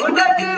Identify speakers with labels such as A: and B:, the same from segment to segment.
A: కొండకి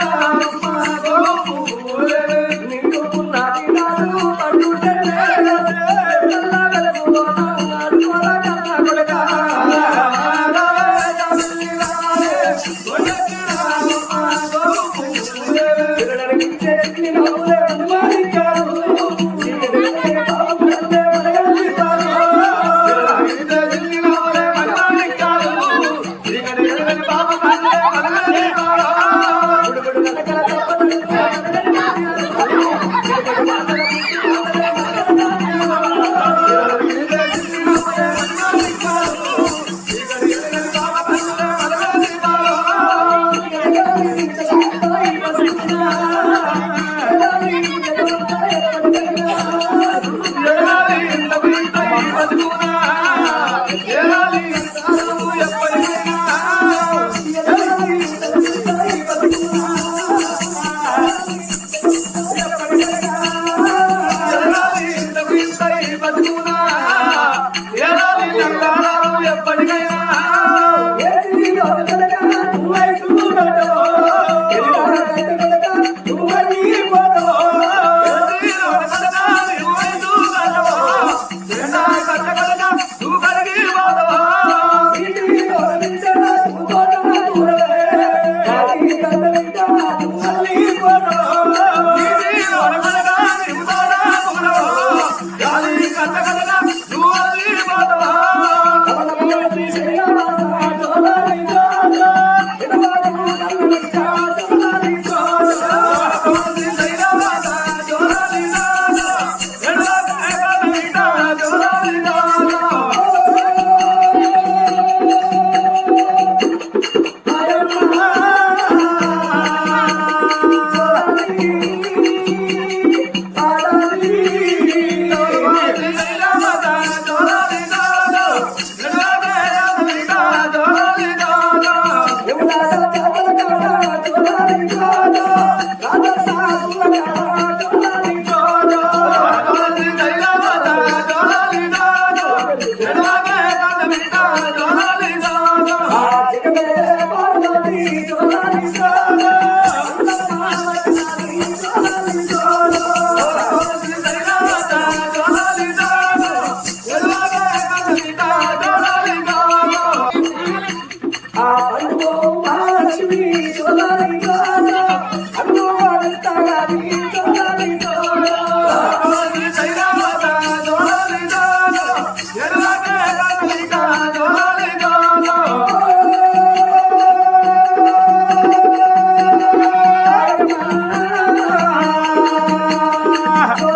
A: Ha ha ha!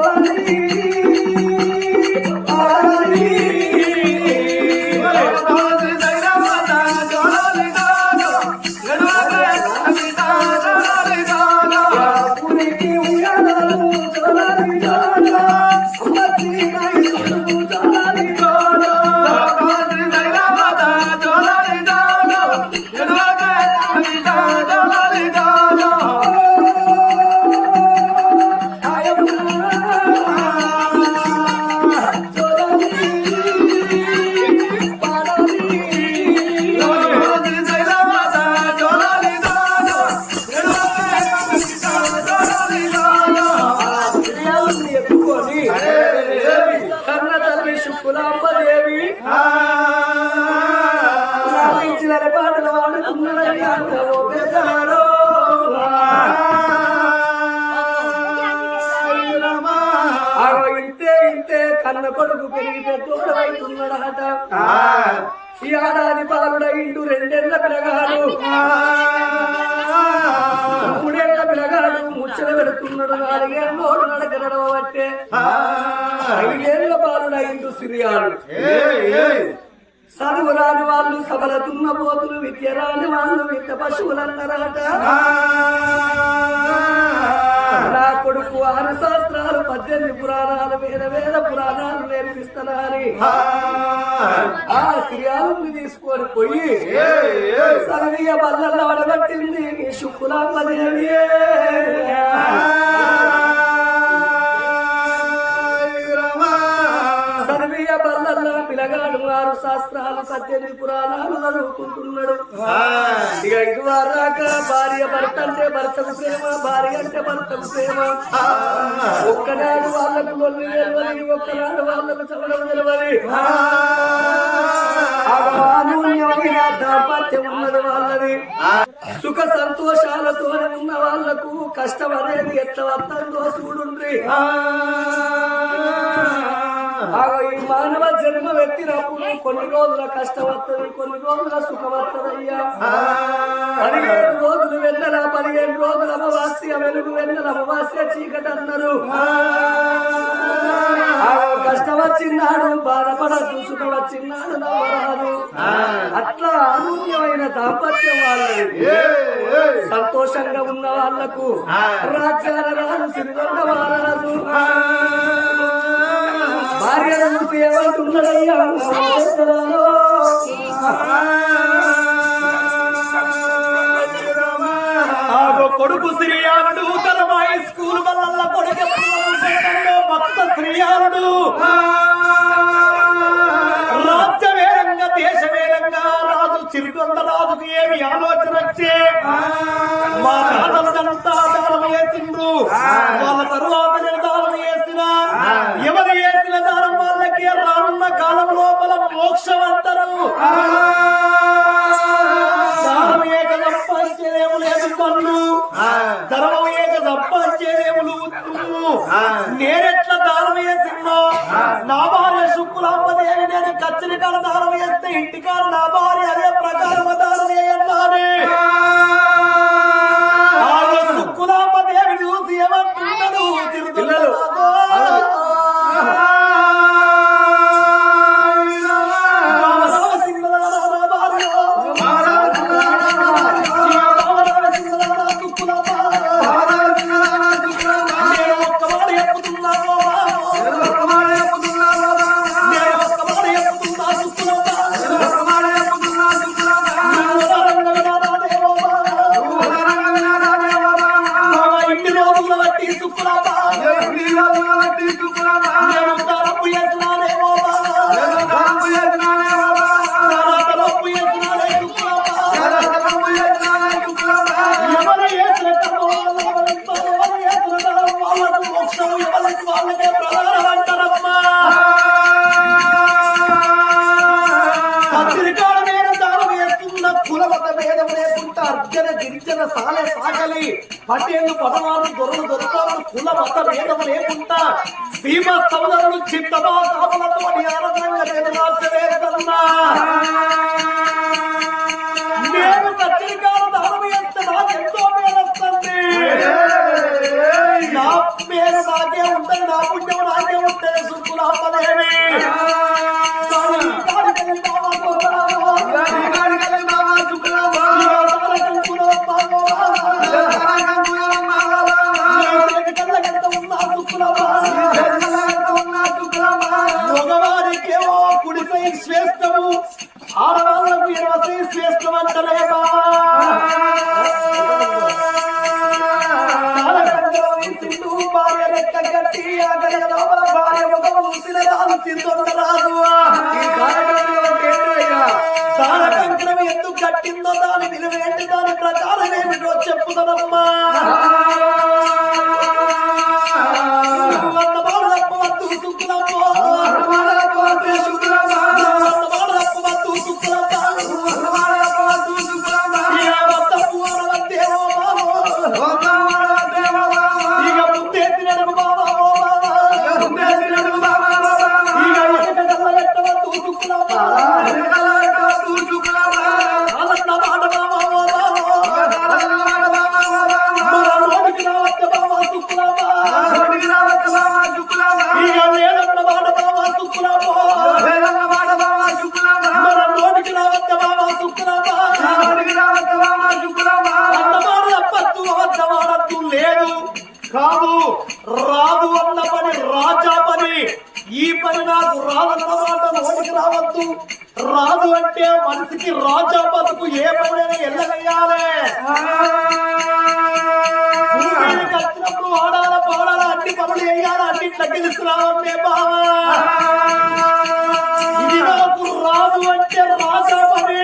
A: శారదాంబదేవి ఇచ్చిన ఇంతే ఇంతే కన్న కొడుకు పెరిగి పెద్దోడవుతున్నాడట ఈ ఆడాది పాలుడైండు రెండేళ్ళ పిలగాడు మూడేళ్ళ పిలగాడు ముచ్చట పెడుతున్నాడు. నాలుగేళ్ళు నడకరడం బట్టే సిరియాడు చదువు రాని వాళ్ళు సబల దున్నపోతులు విద్య రాని వాళ్ళు విద్య పశువులన్నరాట నా కొడుకు ఆరు శాస్త్రాలు పద్దెనిమిది పురాణాలు వేద వేద పురాణాలు నేర్పిస్తున్నారని. ఆ. శ్రీయాలను తీసుకొని పోయి సరవీయ బల్లల్లో వడగట్టింది నీ శుక్లాంబదేవి. ఆరు శాస్త్రాలు పద్దెనిమిది పురాణాలు చదువుకుంటున్నాడు. భార్య భర్త అంటే భర్తకు ప్రేమ భార్య అంటే భర్తకు ప్రేమ. ఒక్కనాడు వాళ్ళకు లొల్లి నిలవని ఒక్కనాడు వాళ్ళకు చదవడం నిలవని. అనూన్యమైన దాంపత్యం ఉన్నది వాళ్ళది. సుఖ సంతోషాలతో ఉన్న వాళ్ళకు కష్టం అనేది ఎట్లా వస్తుందో చూడుండ్రి. ఈ మానవ జన్మ వ్యక్తినప్పుడు కొన్ని రోజుల కష్టం వస్తుంది కొన్ని రోజుల సుఖం పదిహేను రోజులు వెన్నెల పదిహేను రోజుల అమావాస్య వెలుగు వెన్నెల అమావాస్య చీకటి అన్నారు కష్టం వచ్చిన్నాడు బాధపడద్దు సుఖం వచ్చిన్నాడు నవ్వరాదు అట్లా అనూన్యమైన దాంపత్యం వాళ్ళది. సంతోషంగా ఉన్న వాళ్ళకు రాజ్యాల రాజు సిరిగొండ మహారాజు భార్యను చూసి ఏమంటున్నాడయ్యా
B: కొడుకు శ్రీయానుడు తన మాయ స్కూల్ వల్ల కొడుకు భక్త శ్రీయానుడు. రాజ్యవేరంగా దేశవేరంగా రాజు చిరుకొండ రాజుకు ఏమి ఆలోచన వచ్చే? మా తాతలంతా దానం వేసిండ్రు వాళ్ళ తరువాత లోపల మోక్షం అంటారు దానం ఏక సంపాదించేదేము లేదు కన్ను ధర్మం ఏక సంపాదించేదేములు నేనెట్లా దానం వేసిన్నా నా భార్య శుక్లాంబదేవి నేను కచ్చరి కాడ దానం వేస్తే ఇంటికాడ నా భార్య అదే ప్రకారం దానం వేయన్నానే రోజుల బట్టి శుక్లాబా నేను తరపు చేసినానేమో తరపు చేసినానే శుక్లాబా ఎవరు చేసిన కర్మ వాళ్ళకు ఎవరు చేసిన కర్మ వాళ్ళకు మోక్షం ఎవరికి వాళ్ళకే ప్రధానం అంటారమ్మా. పత్రికాల మీద దానం వేస్తున్న కులమత భేదం లేకుండా అర్జన గిరిజన సాల సాగలి పటేళ్ళు పదవారు దొరలు దొరకాలు కుల మత భేదం లేకుండా భీమ సోదరులు చిత్తమా కాపులతో ఆనందంగా నేను రాజ్య నేను పత్రికాల దానం వేస్తే నాకు ఎంతో పేరు వస్తుంది. నా పేరు నాకే ఉంటుంది నా పుణ్యం నాకే ఉంటుంది సుక్కులాపలేమి ఈ పని నాకు రావన్నమాట రావద్దు రాదు అంటే మనిషికి రాజా బతుకు ఏ పనైనా ఎల్లగయ్యాలే ఆడాల పాడాల అన్ని పనులు వేయాలి అన్ని తగ్గిస్తున్నావే ఇది నాకు రాదు అంటే రాజా పని.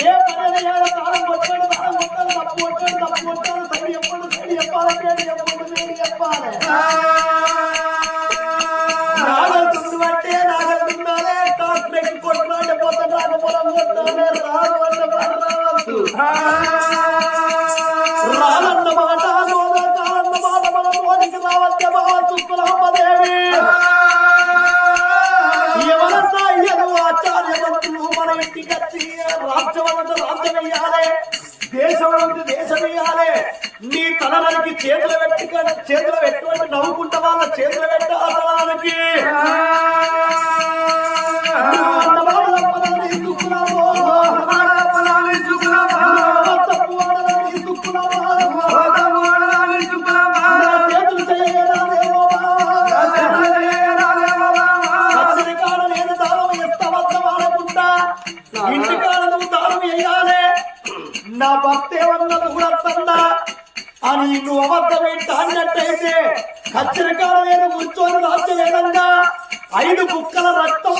B: ఏ పని కాలం వచ్చాడు కాలం వచ్చాడు తప్పు వచ్చాడు తప్పు వచ్చాడు చెప్పాలంటే చెప్పండి చెప్పాలి. దేశం వేయాలి నీ తలనానికి చేతులు పెట్టి చేతులు పెట్టుకొని నవ్వుకుంటా చేతులు పెట్టి నువ్వు అబద్ధం ఏంటి అన్నట్టయితే కచ్చరికాల మీద కూర్చొని రాజ్యం ఏదన్నా ఐదు కుక్కల రక్తం